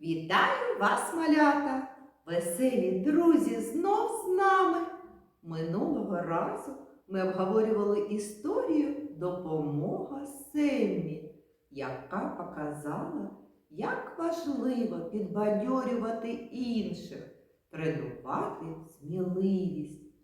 Вітаю вас, малята! Веселі друзі знов з нами. Минулого разу ми обговорювали історію Допомога Семмі, яка показала, як важливо підбадьорювати інших, тренувати сміливість.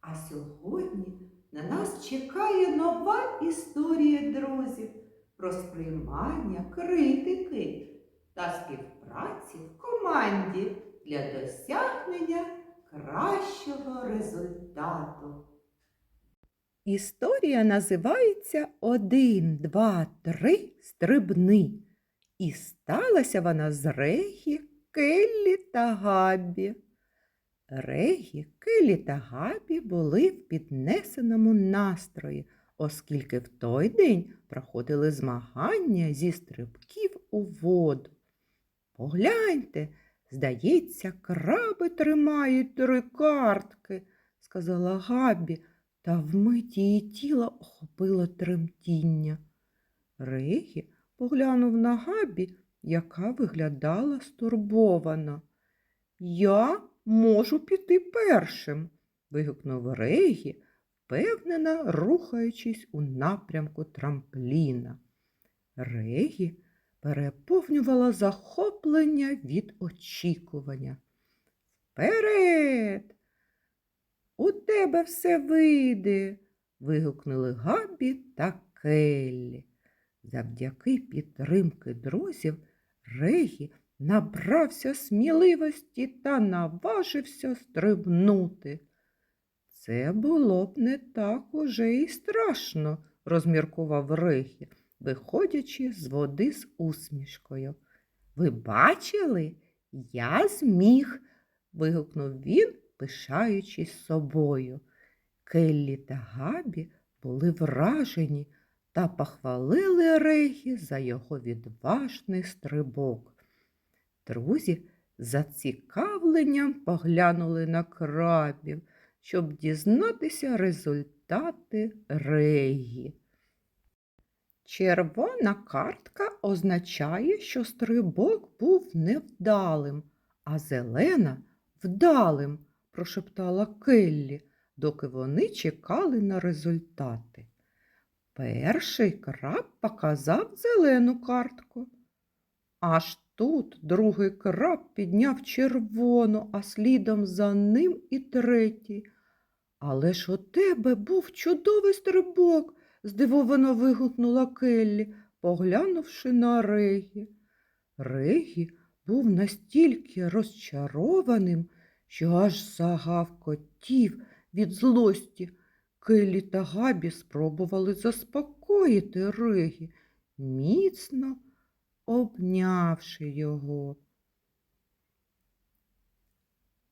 А сьогодні на нас чекає нова історія друзів про сприймання критики та співпраці в команді для досягнення кращого результату. Історія називається Один, два, три стрибни. І сталася вона з Регі, Келлі та Габі. Регі, Келлі та Габі були в піднесеному настрої, оскільки в той день проходили змагання зі стрибків у воду. Погляньте, здається, краби тримають три картки, сказала Габі, та вмить її тіло охопило тремтіння. Регі поглянув на Габі, яка виглядала стурбовано. Я можу піти першим, вигукнув Регі, впевнено рухаючись у напрямку трампліна. Регі переповнювала захоплення від очікування. Вперед! У тебе все вийде. вигукнули Габі та Келлі. Завдяки підтримки друзів Регі набрався сміливості та наважився стрибнути. Це було б не так уже і страшно, розміркував Регі, виходячи з води з усмішкою. Ви бачили? Я зміг. вигукнув він, пишаючись собою. Келлі та Габі були вражені та похвалили Регі за його відважний стрибок. Друзі зацікавленням поглянули на крабів, щоб дізнатися результати Регі. Червона картка означає, що стрибок був невдалим, а зелена вдалим, прошептала Келлі, доки вони чекали на результати. Перший краб показав зелену картку. Аж тут другий краб підняв червону, а слідом за ним і третій. Але ж у тебе був чудовий стрибок, здивовано вигукнула Келлі, поглянувши на Регі. Регі був настільки розчарованим, що аж загавкотів від злості. Келлі та Габі спробували заспокоїти Регі, міцно обнявши його.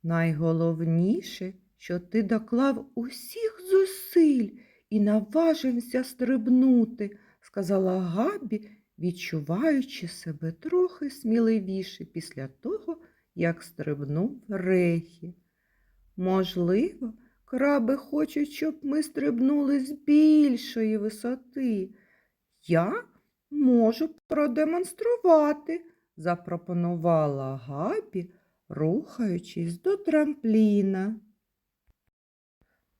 Найголовніше, що ти доклав усіх зусиль і наважився стрибнути, сказала Габі, відчуваючи себе трохи сміливіше після того, як стрибнув Регі. Можливо, краби хочуть, щоб ми стрибнули з більшої висоти. Я можу продемонструвати, запропонувала Габі, рухаючись до трампліна.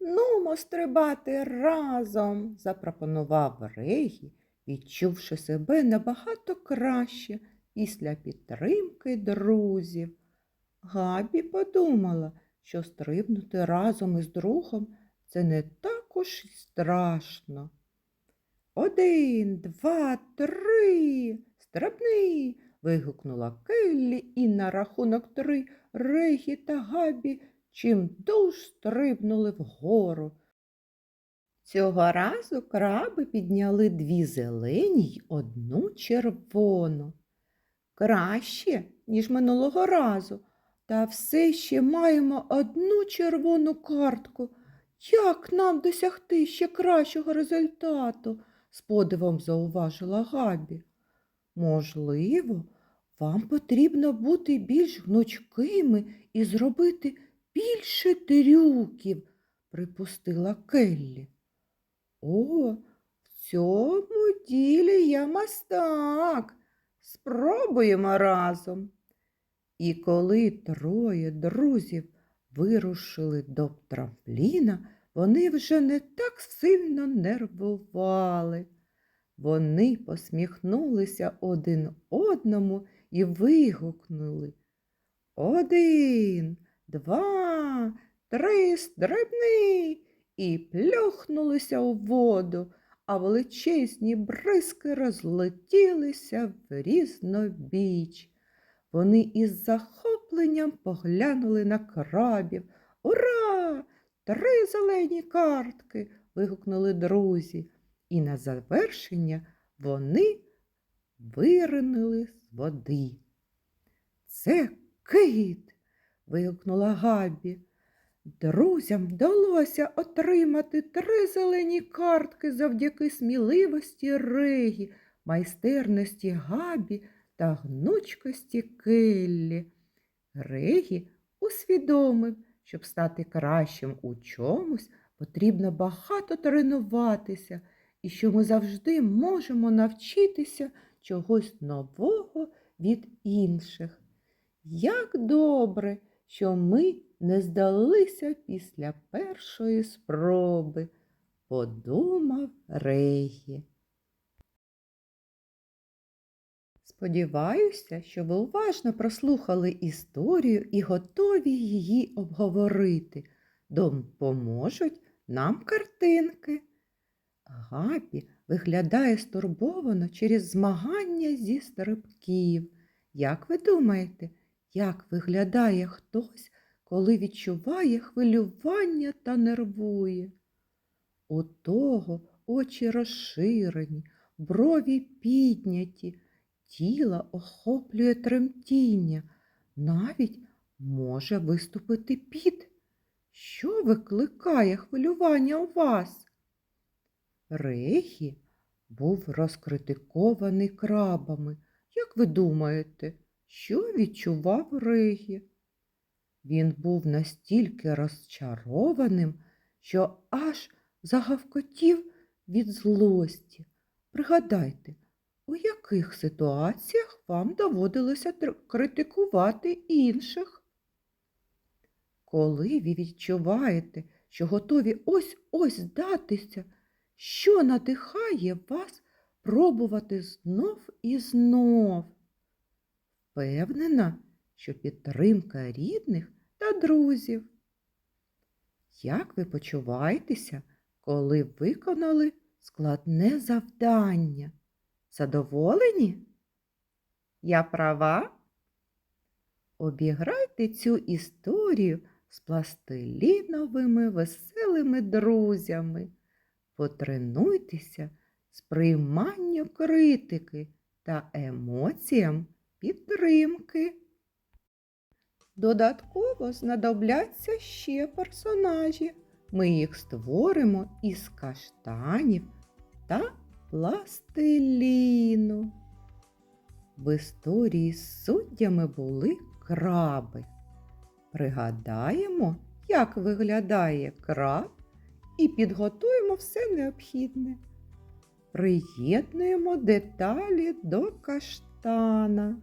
Нумо стрибати разом, запропонував Регі, відчувши себе набагато краще після підтримки друзів. Габі подумала, що стрибнути разом із другом це не так уж й страшно. Один, два, три. Стрибни. вигукнула Келлі, і на рахунок три Регі та Габі чимдуж стрибнули вгору. Цього разу краби підняли дві зелені й одну червону. Краще, ніж минулого разу, та все ще маємо одну червону картку. Як нам досягти ще кращого результату? з подивом зауважила Габі. Можливо, вам потрібно бути більш гнучкими і зробити більше трюків, припустила Келлі. О, в цьому ділі я мастак. Спробуємо разом. І коли троє друзів вирушили до трампліна, вони вже не так сильно нервували. Вони посміхнулися один одному і вигукнули Один, два, три, стрибни! І плюхнулися у воду, а величезні бризки розлетілися в різнобіч. Вони із захопленням поглянули на крабів. Ура! Три зелені картки. вигукнули друзі. І на завершення вони виринули з води. Це кит. Вигукнула Габі. Друзям вдалося отримати три зелені картки завдяки сміливості Регі, майстерності Габі та гнучкості Келлі. Регі усвідомив, щоб стати кращим у чомусь, потрібно багато тренуватися, і що ми завжди можемо навчитися чогось нового від інших. Як добре, що ми не здалися після першої спроби, подумав Регі. Сподіваюся, що ви уважно прослухали історію і готові її обговорити. Допоможуть нам картинки. Гапі виглядає стурбовано через змагання зі стрибків. Як ви думаєте, як виглядає хтось, коли відчуває хвилювання та нервує? У того очі розширені, брові підняті, тіло охоплює тремтіння, навіть може виступити піт. Що викликає хвилювання у вас? Регі був розкритикований крабами. Як ви думаєте, що відчував Регі? Він був настільки розчарованим, що аж загавкотів від злості. Пригадайте, у яких ситуаціях вам доводилося критикувати інших? Коли ви відчуваєте, що готові ось-ось здатися, що надихає вас пробувати знов і знов? Впевнена, що підтримка рідних та друзів. Як ви почуваєтеся, коли виконали складне завдання? Задоволені? Я права? Обіграйте цю історію з пластиліновими веселими друзями. Потренуйтеся сприйманню критики та емоціям підтримки. Додатково знадобляться ще персонажі. Ми їх створимо із каштанів та пластиліну. В історії з суддями були краби. Пригадаємо, як виглядає краб, і підготуємо все необхідне. Приєднуємо деталі до каштана.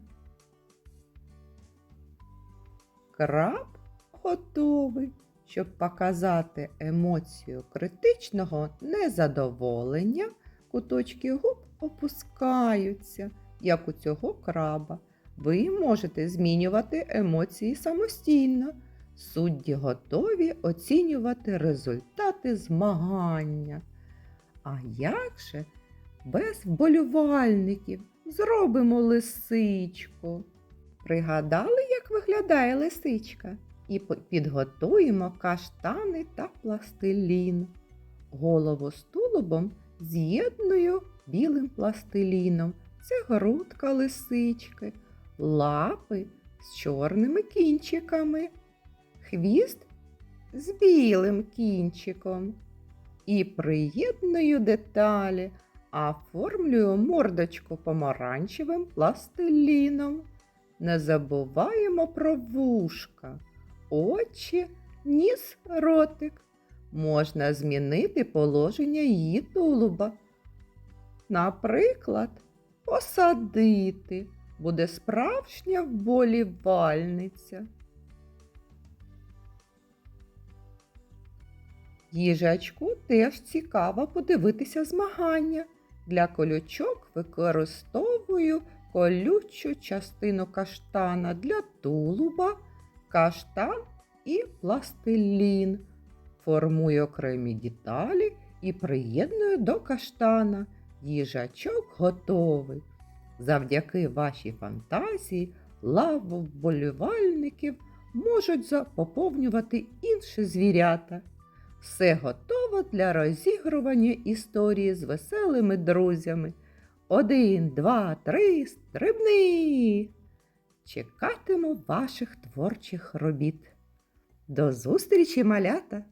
Краб готовий, щоб показати емоцію критичного незадоволення. Куточки губ опускаються, як у цього краба. Ви можете змінювати емоції самостійно. Судді готові оцінювати результати змагання. А як же без вболівальників зробимо лисичку? Пригадали, як виглядає лисичка? І підготуємо каштани та пластилін. Голову з тулубом з'єдную білим пластиліном. Це грудка лисички, лапи з чорними кінчиками, хвіст з білим кінчиком. І приєдную деталі, оформлюю мордочку помаранчевим пластиліном. Не забуваємо про вушка, очі, ніс, ротик. Можна змінити положення її тулуба. Наприклад, посадити буде справжня вболівальниця. Їжачку теж цікаво подивитися змагання. Для колючок використовую колючу частину каштана для тулуба, каштан і пластилін. Формую окремі деталі і приєдную до каштана. Їжачок готовий. Завдяки вашій фантазії лаву вболівальників можуть поповнювати інші звірята. Все готово для розігрування історії з веселими друзями. Один, два, три, стрибни! Чекатиму ваших творчих робіт. До зустрічі, малята!